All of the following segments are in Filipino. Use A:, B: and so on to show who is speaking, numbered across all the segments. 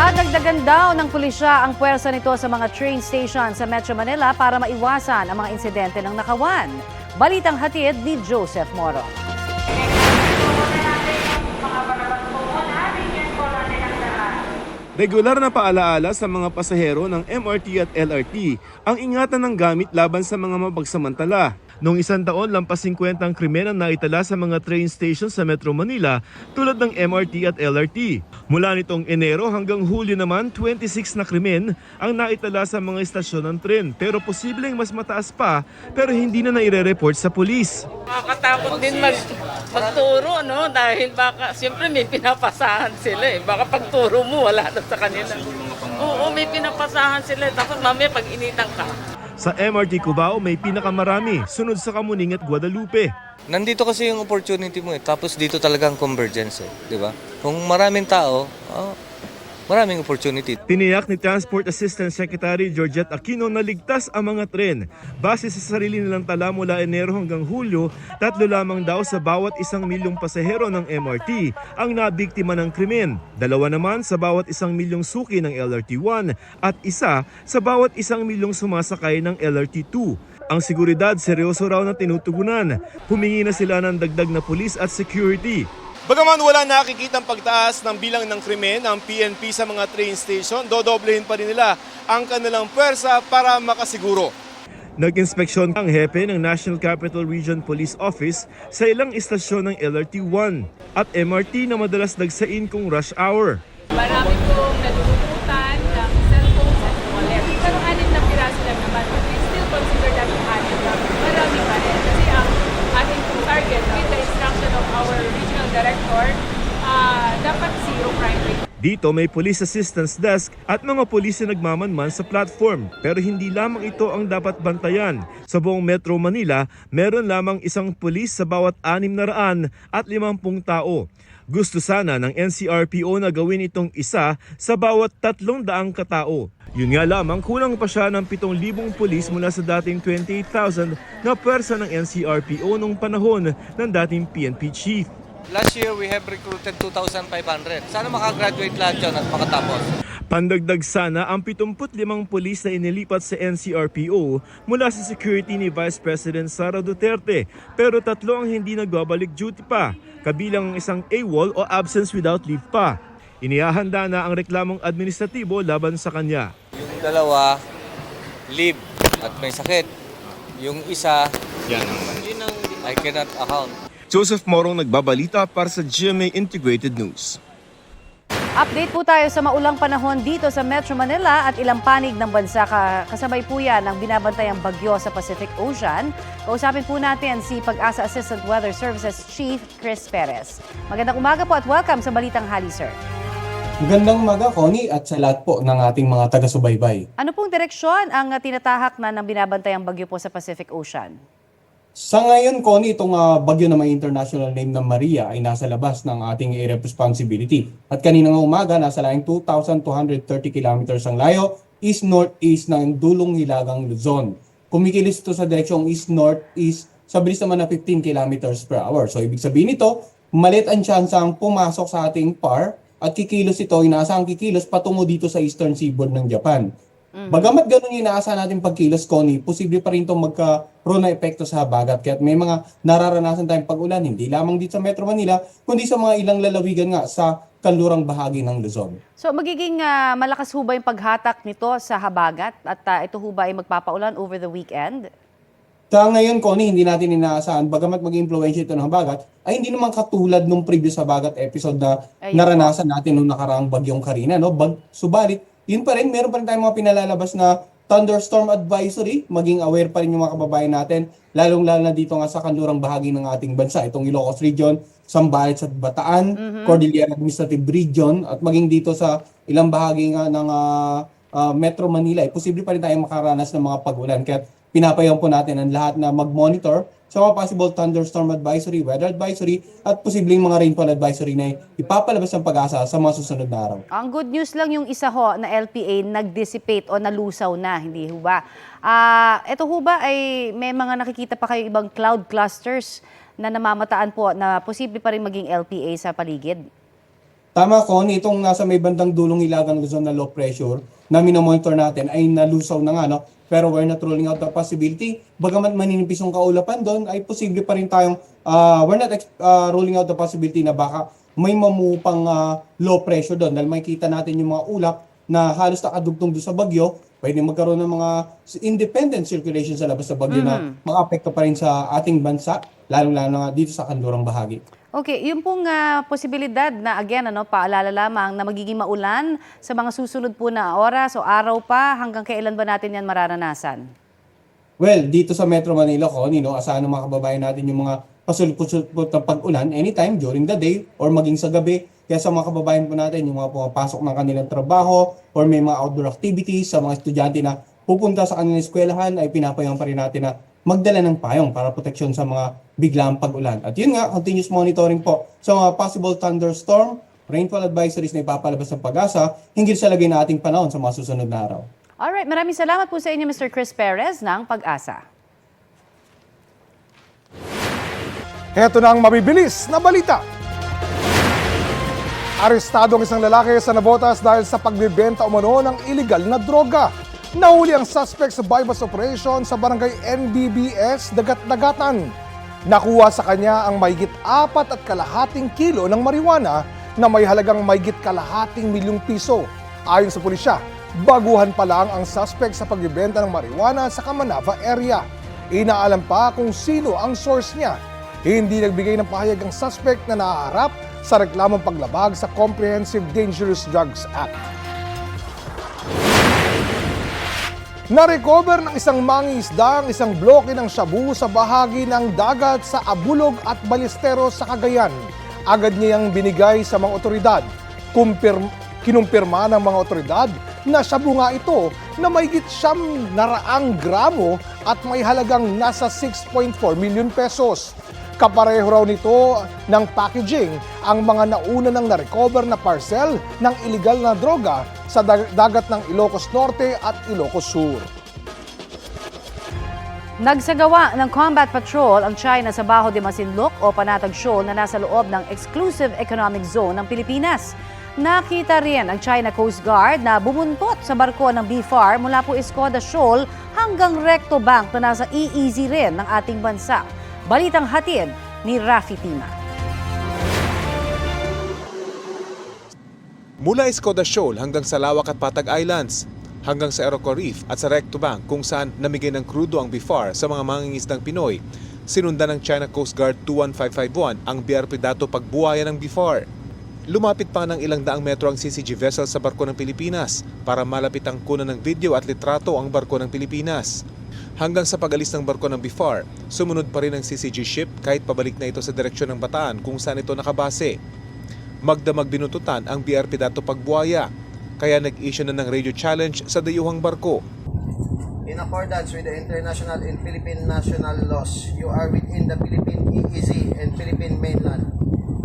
A: Dadagdagan daw ng pulisya ang puwersa nito sa mga train station sa Metro Manila para maiwasan ang mga insidente ng nakawan. Balitang hatid ni Joseph Moro.
B: Regular na paalaala sa mga pasahero ng MRT at LRT ang ingatan ng gamit laban sa mga mapagsamantala. Noong isang taon, lampas 50 ang krimen ang naitala sa mga train stations sa Metro Manila tulad ng MRT at LRT. Mula nitong Enero hanggang Hulyo naman, 26 na krimen ang naitala sa mga istasyon ng tren. Pero posibleng mas mataas pa pero hindi na naire-report sa pulis.
C: Nakakatakot din mag, magturo, no? Dahil baka, siyempre may pinapasahan sila eh. Baka pagturo mo, wala na sa kanila. Oo, may pinapasahan sila. Tapos mamaya pag initan ka.
B: Sa MRT Cubao, may pinakamarami, sunod sa Kamuning at Guadalupe.
D: Nandito kasi yung opportunity mo eh. Tapos dito talaga ang convergence eh. Di ba? Kung maraming tao, ah, maraming opportunity.
B: Tiniyak ni Transport Assistant Secretary Georgette Aquino na ligtas ang mga tren. Base sa sarili nilang tala mula Enero hanggang Hulyo, tatlo lamang daw sa bawat isang milyong pasahero ng MRT ang nabiktima ng krimen. Dalawa naman sa bawat isang milyong suki ng LRT-1 at isa sa bawat isang milyong sumasakay ng LRT-2. Ang seguridad seryoso raw na tinutugunan. Humingi na sila ng dagdag na pulis at security. Bagaman wala nakikitang pagtaas ng bilang ng krimen ng PNP sa mga train station, dodoblehin pa rin nila ang kanilang pwersa para makasiguro. Nag-inspeksyon ang hepe ng National Capital Region Police Office sa ilang istasyon ng LRT-1 at MRT na madalas dagsain kung rush hour.
E: Marami pong nadudulutan ng cellphones at wallet. Pero anim na piraso lang naman. But we still consider that anim lang. Marami pa rin. Kasi ang ating pong target with the instruction of our regional director, ah, dapat zero crime rate.
B: Dito may police assistance desk at mga pulis na nagmamanman sa platform. Pero hindi lamang ito ang dapat bantayan. Sa buong Metro Manila, meron lamang isang pulis sa bawat anim na raan at limampung tao. Gusto sana ng NCRPO na gawin itong isa sa bawat tatlong daang katao. Yun nga lamang, kulang pa siya ng 7,000 pulis mula sa dating 28,000 na pwersa ng NCRPO nung panahon ng dating PNP chief.
D: Last year, we have recruited 2,500. Sana makagraduate lahat yun at makatapos.
B: Pandagdag sana ang 75 pulis na inilipat sa NCRPO mula sa security ni Vice President Sara Duterte pero tatlo ang hindi nagbabalik duty pa, kabilang ang isang AWOL o absence without leave pa. Inihahanda na ang reklamong administratibo laban sa kanya.
D: Yung dalawa, leave at may sakit. Yung isa,
B: Yan
D: ang I cannot account.
B: Joseph Morong nagbabalita para sa GMA Integrated News.
A: Update po tayo sa maulang panahon dito sa Metro Manila at ilang panig ng bansa. Ka- Kasabay po yan ang binabantayang bagyo sa Pacific Ocean. Kausapin po natin si Pag-asa Assistant Weather Services Chief Chris Perez. Magandang umaga po at welcome sa Balitang Hali, sir.
F: Magandang umaga, Connie, at sa lahat po ng ating mga taga-subaybay.
A: Ano pong direksyon ang tinatahak na ng binabantayang bagyo po sa Pacific Ocean?
F: Sa ngayon, Connie, itong ah, bagyo na may international name na Maria ay nasa labas ng ating area responsibility. At kaninang umaga, nasa laing 2,230 kilometers ang layo, east-northeast ng dulong hilagang Luzon. Kumikilos ito sa direksyong east-northeast sa bilis naman na 15 kilometers per hour. So, ibig sabihin nito, malit ang tsansang pumasok sa ating PAR at kikilos ito, inaasahang kikilos patungo dito sa eastern seaboard ng Japan. Bagamat ganun yung inaasahan natin pagkilos, Connie, posible pa rin itong magkaroon ng epekto sa habagat. Kaya may mga nararanasan tayong pag-ulan, hindi lamang dito sa Metro Manila, kundi sa mga ilang lalawigan nga sa kanlurang bahagi ng Luzon.
A: So magiging ah, malakas ho ba yung paghatak nito sa habagat at ah, ito ho ba ay magpapaulan over the weekend?
F: Sa ngayon, Connie, hindi natin inaasahan, bagamat maging influensya ito ng habagat, ay hindi naman katulad nung previous habagat episode na
A: Ayun
F: naranasan natin nung nakaraang bagyong Karina. No? Bag, subalit, yun pa rin, meron pa rin tayong mga pinalalabas na thunderstorm advisory, maging aware pa rin yung mga kababayan natin, lalong-lalo na dito nga sa kanlurang bahagi ng ating bansa, itong Ilocos Region, Sambales at Bataan, Cordillera Administrative Region, at maging dito sa ilang bahagi nga ng ah, ah, Metro Manila, eh, posible pa rin tayong makaranas ng mga pag-ulan. Kaya pinapayaw po natin ang lahat na mag-monitor sa mga possible thunderstorm advisory, weather advisory, at posibleng mga rainfall advisory na ipapalabas ng pag-asa sa mga susunod na araw.
A: Ang good news lang yung isa ho na LPA nag-dissipate o nalusaw na, hindi ho ba? Ah, ito ho ba ay may mga nakikita pa kayo ibang cloud clusters na namamataan po na posible pa rin maging LPA sa paligid?
F: Tama ko, itong nasa may bandang dulong Ilagan Luzon na low pressure na minomonitor natin ay nalusaw na nga, no? Pero we're not ruling out the possibility. Bagamat maninipis yung kaulapan doon, ay posible pa rin tayong, ah, we're not ah, ruling out the possibility na baka may mamupang ah, low pressure doon. Dahil makikita natin yung mga ulap na halos nakadugtong doon sa bagyo, pwede magkaroon ng mga independent circulation sa labas sa bagyo na makaapekto pa rin sa ating bansa, lalong-lalo na dito sa kandurang bahagi.
A: Okay, yung pong ah, posibilidad na again, ano, paalala lamang na magiging maulan sa mga susunod po na oras o araw pa, hanggang kailan ba natin yan mararanasan?
F: Well, dito sa Metro Manila ko, Nino, asahan ng mga kababayan natin yung mga pasulput-sulput ng pag-ulan anytime during the day or maging sa gabi. Kaya sa mga kababayan po natin, yung mga pumapasok ng kanilang trabaho or may mga outdoor activities sa mga estudyante na pupunta sa kanilang eskwelahan, ay pinapayang pa rin natin na magdala ng payong para proteksyon sa mga biglang pag-ulan. At yun nga, continuous monitoring po sa mga possible thunderstorm, rainfall advisories na ipapalabas ng pag-asa hinggil sa lagay na ating panahon sa mga susunod na araw.
A: Alright, maraming salamat po sa inyo Mr. Chris Perez ng Pag-asa.
G: Heto na ang mabibilis na balita. Arestado ang isang lalaki sa Navotas dahil sa pagbibenta umano ng illegal na droga. Nahuli ang suspect sa bypass operation sa barangay NBBS Dagat-Dagatan. Nakuha sa kanya ang mahigit apat at kalahating kilo ng marijuana na may halagang mahigit kalahating milyong piso. Ayon sa pulisya, baguhan pa lang ang suspect sa pagbibenta ng marijuana sa Kamanava area. Inaalam pa kung sino ang source niya. Hindi nagbigay ng pahayag ang suspect na nahaharap sa reklamong paglabag sa Comprehensive Dangerous Drugs Act. Na-recover ng isang mangingisda ang isang bloke ng shabu sa bahagi ng dagat sa Abulog at Balesteros sa Cagayan. Agad niyang binigay sa mga otoridad. Kumpirm, kinumpirma ng mga otoridad na shabu nga ito na mahigit siyam naraang gramo at may halagang nasa 6.4 million pesos. Kapareho raw nito ng packaging ang mga nauna ng na-recover na parcel ng illegal na droga sa dag- dagat ng Ilocos Norte at Ilocos Sur.
A: Nagsagawa ng combat patrol ang China sa Baho de Masinloc o Panatag Shoal na nasa loob ng Exclusive Economic Zone ng Pilipinas. Nakita rin ang China Coast Guard na bumuntot sa barko ng BFAR mula po Escoda Shoal hanggang Recto Bank na nasa EEZ rin ng ating bansa. Balitang hatid ni Rafi Tima.
H: Mula Escoda Shoal hanggang sa Lawak at Patag Islands, hanggang sa Aeroco Reef at sa Recto Bank kung saan namigay ng krudo ang BIFAR sa mga mangingisdang Pinoy, sinundan ng China Coast Guard 21551 ang BRP Dato pagbuhaya ng BIFAR. Lumapit pa ng ilang daang metro ang CCG vessel sa barko ng Pilipinas para malapit ang kunan ng video at litrato ang barko ng Pilipinas. Hanggang sa pag-alis ng barko ng BIFAR, sumunod pa rin ang CCG ship kahit pabalik na ito sa direksyon ng Bataan kung saan ito nakabase. Magdamag binututan ang BRP Dato Pagbuaya, kaya nag-issue na ng radio challenge sa dayuhang barko.
I: In accordance with the international and Philippine national laws, you are within the Philippine EEZ and Philippine mainland.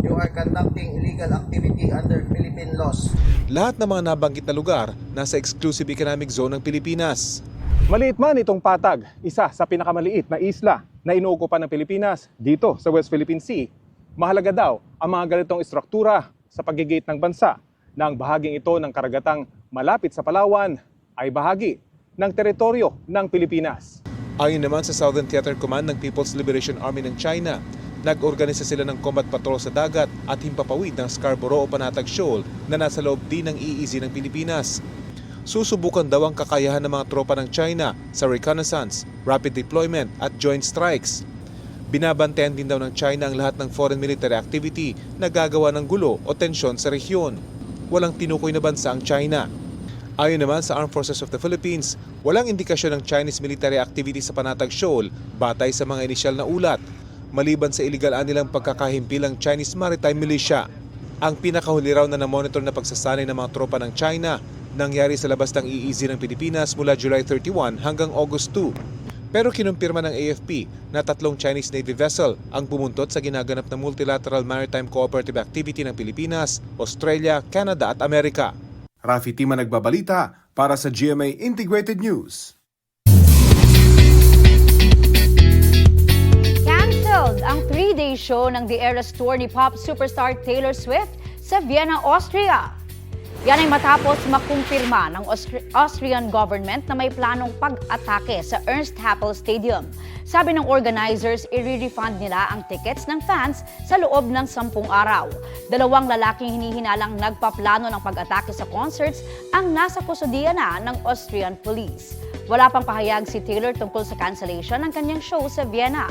I: You are conducting illegal activity under Philippine laws.
H: Lahat ng mga nabanggit na lugar nasa exclusive economic zone ng Pilipinas.
G: Maliit man itong patag, isa sa pinakamaliit na isla na inuukupan ng Pilipinas dito sa West Philippine Sea. Mahalaga daw ang mga ganitong istruktura sa paggigate ng bansa na ang bahaging ito ng karagatang malapit sa Palawan ay bahagi ng teritoryo ng Pilipinas.
H: Ayon naman sa Southern Theater Command ng People's Liberation Army ng China, nag-organisa sila ng combat patrol sa dagat at himpapawid ng Scarborough o Panatag Shoal na nasa loob din ng EEZ ng Pilipinas. Susubukan daw ang kakayahan ng mga tropa ng China sa reconnaissance, rapid deployment at joint strikes. Binabantayan din daw ng China ang lahat ng foreign military activity na gagawa ng gulo o tensyon sa rehiyon. Walang tinukoy na bansa ang China. Ayon naman sa Armed Forces of the Philippines, walang indikasyon ng Chinese military activity sa Panatag Shoal batay sa mga inisyal na ulat, maliban sa illegal nilang pagkakahimpilang Chinese Maritime Militia. Ang pinakahuli raw na na-monitor na pagsasanay ng mga tropa ng China nangyari sa labas ng EEZ ng Pilipinas mula July 31 hanggang August 2. Pero kinumpirma ng AFP na tatlong Chinese Navy vessel ang pumuntot sa ginaganap na multilateral maritime cooperative activity ng Pilipinas, Australia, Canada at Amerika.
J: Rafi Tima nagbabalita para sa GMA Integrated News.
K: Cancelled ang three-day show ng The Eras Tour ni pop superstar Taylor Swift sa Vienna, Austria. Yan ay matapos makumpirma ng Austri- Austrian government na may planong pag-atake sa Ernst Happel Stadium. Sabi ng organizers, i-refund nila ang tickets ng fans sa loob ng sampung araw. Dalawang lalaking hinihinalang nagpaplano ng pag-atake sa concerts ang nasa kusudiya na ng Austrian police. Wala pang pahayag si Taylor tungkol sa cancellation ng kanyang show sa Vienna.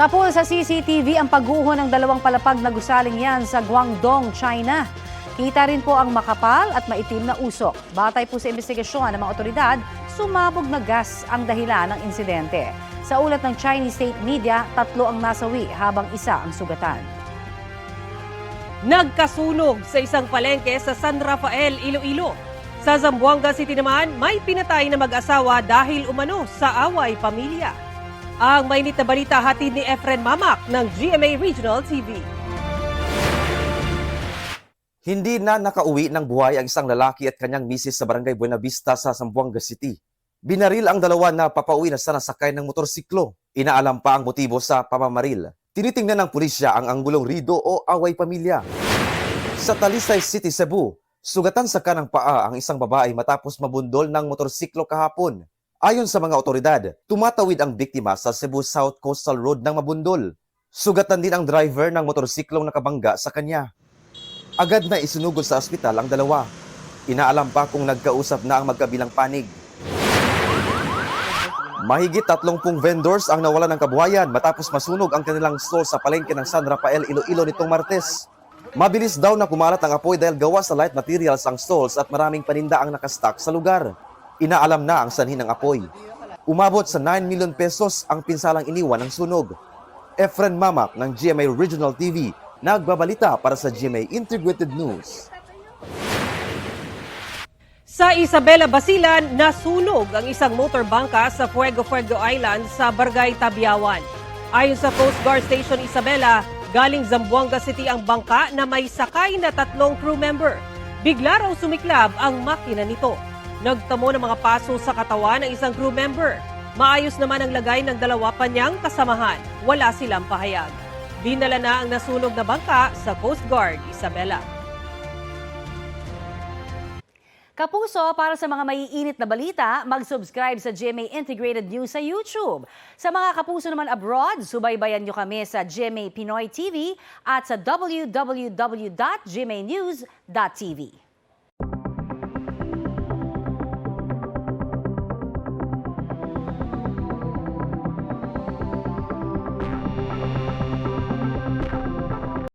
A: Sa pool sa CCTV ang pagguho ng dalawang palapag na gusaling yan sa Guangdong, China. Kita rin po ang makapal at maitim na usok. Batay po sa investigasyon ng mga otoridad, sumabog na gas ang dahilan ng insidente. Sa ulat ng Chinese state media, tatlo ang nasawi habang isa ang sugatan.
L: Nagkasunog sa isang palengke sa San Rafael, Iloilo. Sa Zamboanga City naman, may pinatay na mag-asawa dahil umano sa away pamilya. Ang mainit na balita hatid ni Efren Mamak ng GMA Regional TV.
M: Hindi na nakauwi ng buhay ang isang lalaki at kanyang misis sa barangay Buena Vista sa Zamboanga City. Binaril ang dalawa na papauwi na sa nasakay ng motorsiklo. Inaalam pa ang motibo sa pamamaril. Tinitingnan ng pulisya ang anggulong rido o away pamilya. Sa Talisay City, Cebu, sugatan sa kanang paa ang isang babae matapos mabundol ng motorsiklo kahapon. Ayon sa mga otoridad, tumatawid ang biktima sa Cebu South Coastal Road ng mabundol. Sugatan din ang driver ng motorsiklong nakabangga sa kanya. Agad na isinugod sa ospital ang dalawa. Inaalam pa kung nagkausap na ang magkabilang panig. Mahigit 30 vendors ang nawala ng kabuhayan matapos masunog ang kanilang store sa palengke ng San Rafael, Iloilo nitong Martes. Mabilis daw na kumalat ang apoy dahil gawa sa light materials ang stalls at maraming paninda ang nakastock sa lugar. Inaalam na ang sanhi ng apoy. Umabot sa 9 million pesos ang pinsalang iniwan ng sunog. Efren Mamak ng GMA Regional TV, nagbabalita para sa GMA Integrated News.
L: Sa Isabela, Basilan, nasunog ang isang motorbangka sa Fuego Fuego Island sa Barangay Tabiawan. Ayon sa Coast Guard Station Isabela, galing Zamboanga City ang bangka na may sakay na tatlong crew member. Bigla raw sumiklab ang makina nito. Nagtamo ng mga paso sa katawan ng isang crew member. Maayos naman ang lagay ng dalawa pa niyang kasamahan. Wala silang pahayag. Dinala na ang nasunog na bangka sa Coast Guard Isabela.
A: Kapuso, para sa mga maiinit na balita, mag-subscribe sa GMA Integrated News sa YouTube. Sa mga kapuso naman abroad, subaybayan nyo kami sa GMA Pinoy TV at sa www.gmanews.tv.